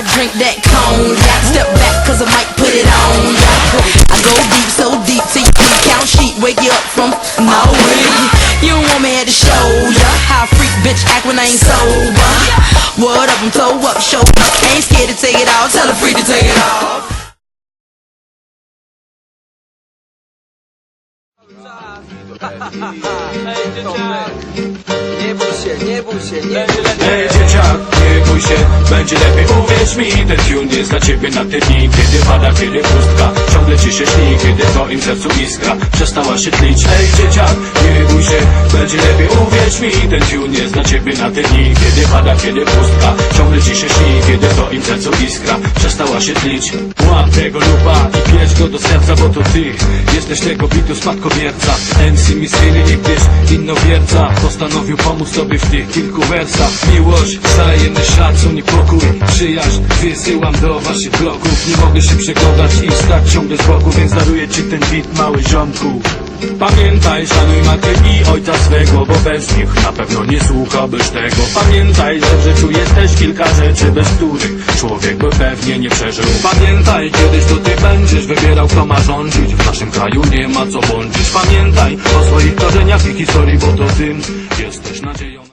Drink that cognac. Step back cause I might put it on ya. I go deep, so deep till you can count sheep. Wake you up from way. You don't want me at the show ya. How freak bitch act when I ain't sober. What up, I'm toe up, show up. Ain't scared to take it off. Tell a freak to take it off. Bój się, nie bój się, nie bój się. Ej dzieciak, nie bój się, będzie lepiej. Uwierz mi, ten tune jest dla ciebie na te dni. Kiedy pada, kiedy pustka, ciągle ci się śni. Kiedy w twoim sercu iskra przestała się tlić. Ej dzieciak, nie bój się, będzie lepiej. Uwierz mi, ten tune jest dla ciebie na te dni. Kiedy pada, kiedy pustka, ciągle ci się śni. Kiedy w twoim sercu iskra przestała się tlić. Łap tego lupa i bierz go do serca, bo to ty Jesteś tego bitu spadkobierca. MC Misyny niegdyś innowierca Postanowił pomóc tobie w tych kilku wersach. Miłość, wzajemny szacun i pokój. Przyjaźń wysyłam do waszych bloków. Nie mogę się przeglądać i stać ciągle z boku Więc daruję ci ten bit, mały ziomku. Pamiętaj, szanuj matkę i ojca swego Bo bez nich na pewno nie słuchałbyś tego. Pamiętaj, że w życiu jest też kilka rzeczy Bez których człowiek by pewnie nie przeżył. Pamiętaj, kiedyś to ty będziesz wybierał kto ma rządzić. W naszym kraju nie ma co błądzić Pamiętaj swoich korzeniach i historii Bo to ty jesteś nadzieją